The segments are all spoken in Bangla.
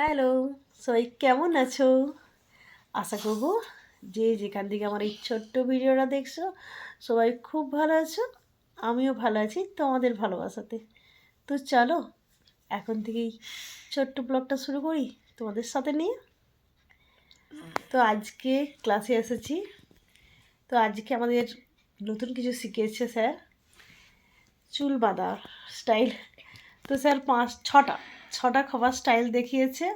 হ্যালো, সবাই কেমন আছো? আশা করব যে যেখান থেকে আমার এই ছোট্ট ভিডিওটা দেখছ, সবাই খুব ভালো আছো, আমিও ভালো আছি তোমাদের ভালোবাসাতে। তো চলো, এখন থেকেই ছোট্ট ব্লগটা শুরু করি তোমাদের সাথে নিয়ে। তো আজকে ক্লাসে এসেছি। তো আজকে আমাদের নতুন কিছু শিখিয়েছে স্যার, চুল বাঁধা স্টাইল। তো স্যার পাঁচ, ছটা। ছটা খোপার স্টাইল দেখিয়েছে।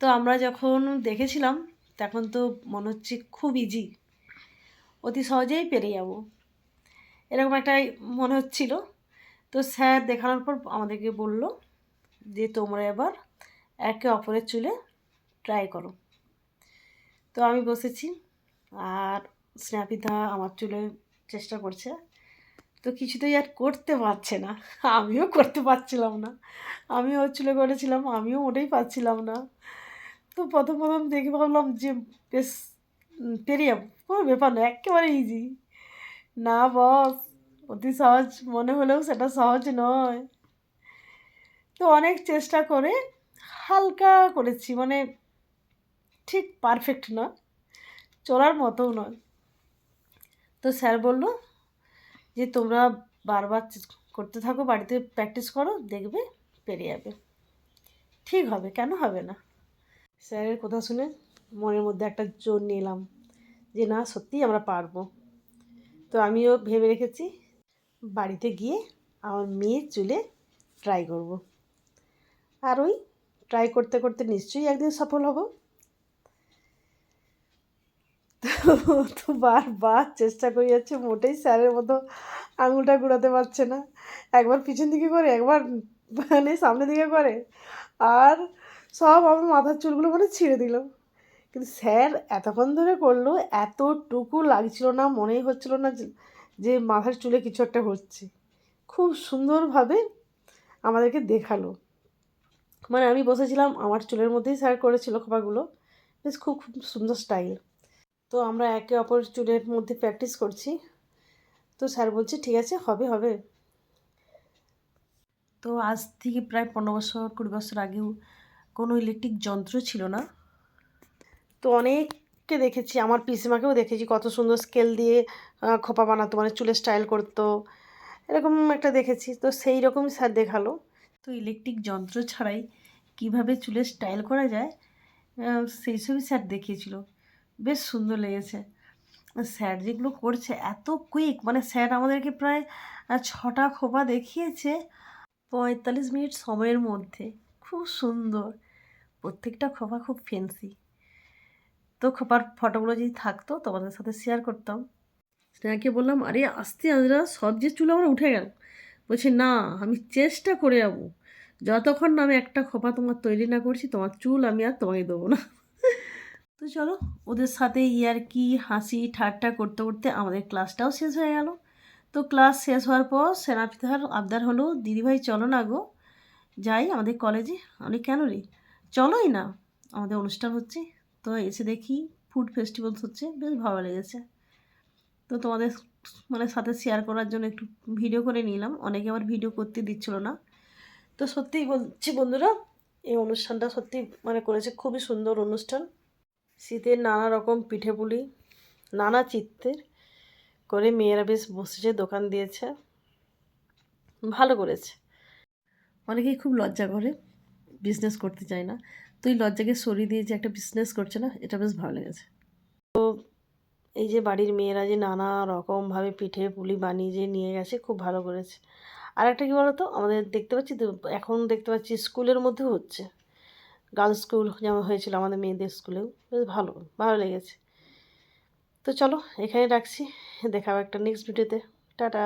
তো আমরা যখন দেখেছিলাম, তখন তো মনে হচ্ছে খুব ইজি অতি সহজেই পেরে যাব। এরকম একটা মনে হচ্ছিল। তো স্যার দেখানোর পর আমাদেরকে বলল যে, তোমরা এবার একে অপরের চুলে ট্রাই করো। তো আমি বসেছি, আর স্ন্যাপিদা আমার চুলে চেষ্টা করছে। তো কিছুতেই আর করতে পারছে না। আমিও করতে পারছিলাম না। আমিও চুলে করেছিলাম আমিও ওটাই পাচ্ছিলাম না। তো প্রথম প্রথম দেখে ভাবলাম যে বেশ উম, পেরে যাব। কোনো ব্যাপার না একেবারে ইজি না বস অতি সহজ। মনে হলেও সেটা সহজ নয়। তো অনেক চেষ্টা করে হালকা করেছি মানে ঠিক পারফেক্ট না। চলার মতোও নয়। তো স্যার বলল যে তোমরা বারবার করতে থাকো, বাড়িতে প্র্যাকটিস করো, দেখবে পেরে যাবে। ঠিক হবে, কেন হবে না? স্যারের কথা শুনে মনের মধ্যে একটা জোর নিলাম যে, না, সত্যিই আমরা পারব। তো আমিও ভেবে রেখেছি, বাড়িতে গিয়ে আমার মেয়ের চুলে ট্রাই করব। আর ওই ট্রাই করতে করতে নিশ্চয়ই একদিন সফল হব। তো বারবার চেষ্টা করে যাচ্ছে মোটেই স্যারের মতো আঙুলটা ঘুরাতে পারছে না। একবার পিছন দিকে করে, একবার মানে সামনের দিকে করে আর সব আমার মাথার চুলগুলো মানে ছিঁড়ে দিল। কিন্তু স্যার এতক্ষণ ধরে করল, এতটুকু লাগছিল না, মনেই হচ্ছিল না যে মাথার চুলে কিছু একটা হচ্ছে। খুব সুন্দরভাবে আমাদেরকে দেখাল। মানে আমি বসেছিলাম, আমার চুলের মধ্যেই স্যার করেছিল খোপাগুলো। বেশ খুব খুব সুন্দর স্টাইল। তো আমরা একে অপর চুলের মধ্যে প্র্যাকটিস করছি। তো স্যার বলছে, ঠিক আছে, হবে হবে। তো আজ থেকে প্রায় পনেরো বছর, কুড়ি বছর আগেও কোনো ইলেকট্রিক যন্ত্র ছিল না। তো অনেককে দেখেছি, আমার পিসিমাকেও দেখেছি, কত সুন্দর স্কেল দিয়ে খোপা বানাতো মানে চুলের স্টাইল করতো। এরকম একটা দেখেছি, তো সেই রকমই স্যার দেখাল। তো ইলেকট্রিক যন্ত্র ছাড়াই কীভাবে চুলের স্টাইল করা যায় সেই সবই স্যার দেখিয়েছিল। বেশ সুন্দর লেগেছে। স্যার যেগুলো করছে এত কুইক মানে স্যার আমাদেরকে প্রায় ছটা খোপা দেখিয়েছে পঁয়তাল্লিশ মিনিট সময়ের মধ্যে। খুব সুন্দর। প্রত্যেকটা খোপা খুব ফেন্সি তো খোপার ফটোগুলো যদি থাকতো তোমাদের সাথে শেয়ার করতাম। স্নেহাকে বললাম, আরে, আস্তে আজরা সব যে চুল আমার উঠে গেল। বলছে, না, আমি চেষ্টা করে যাব যতক্ষণ না আমি একটা খোপা তোমার তৈরি না করছি, তোমার চুল আমি আর তোমাকে দেবো না। তো চলো, ওদের সাথে ইয়ার কি হাসি ঠাট্টা করতে করতে আমাদের ক্লাসটাও শেষ হয়ে গেল। তো ক্লাস শেষ হওয়ার পর সেনাপিতার আবদার হলো, দিদিভাই, চলো না গো। যাই আমাদের কলেজে। আমি, কেন রে? চলোই না। আমাদের অনুষ্ঠান হচ্ছে। তো এসে দেখি ফুড ফেস্টিভ্যাল হচ্ছে, বেশ ভালো লেগেছে। তো তোমাদের মানে সাথে শেয়ার করার জন্য একটু ভিডিও করে নিলাম। অনেকে আবার ভিডিও করতে দিচ্ছিল না। তো সত্যিই বলছি বন্ধুরা, এই অনুষ্ঠানটা সত্যি মানে করেছে খুবই সুন্দর অনুষ্ঠান। শীতের নানা রকম পিঠেপুলি, নানা চিত্তের করে মেয়েরা বেশ বসেছে, দোকান দিয়েছে। ভালো করেছে। অনেকেই খুব লজ্জা করে বিজনেস করতে চায় না। তো এই লজ্জাকে সরিয়ে দিয়ে যে একটা বিজনেস করছে না, এটা বেশ ভালো লেগেছে। তো এই যে বাড়ির মেয়েরা যে নানা রকমভাবে পিঠে পুলি বানিয়ে যে নিয়ে গেছে, খুব ভালো করেছে। আর একটা কী বলতো? আমাদের দেখতে পাচ্ছি তো, এখন দেখতে পাচ্ছি স্কুলের মধ্যেও হচ্ছে। গার্লস স্কুল যেমন হয়েছিল আমাদের মেয়েদের স্কুলেও, বেশ ভালো ভালো লেগেছে। তো চলো এখানে রাখছি দেখাবো একটা নেক্সট ভিডিওতে টাটা।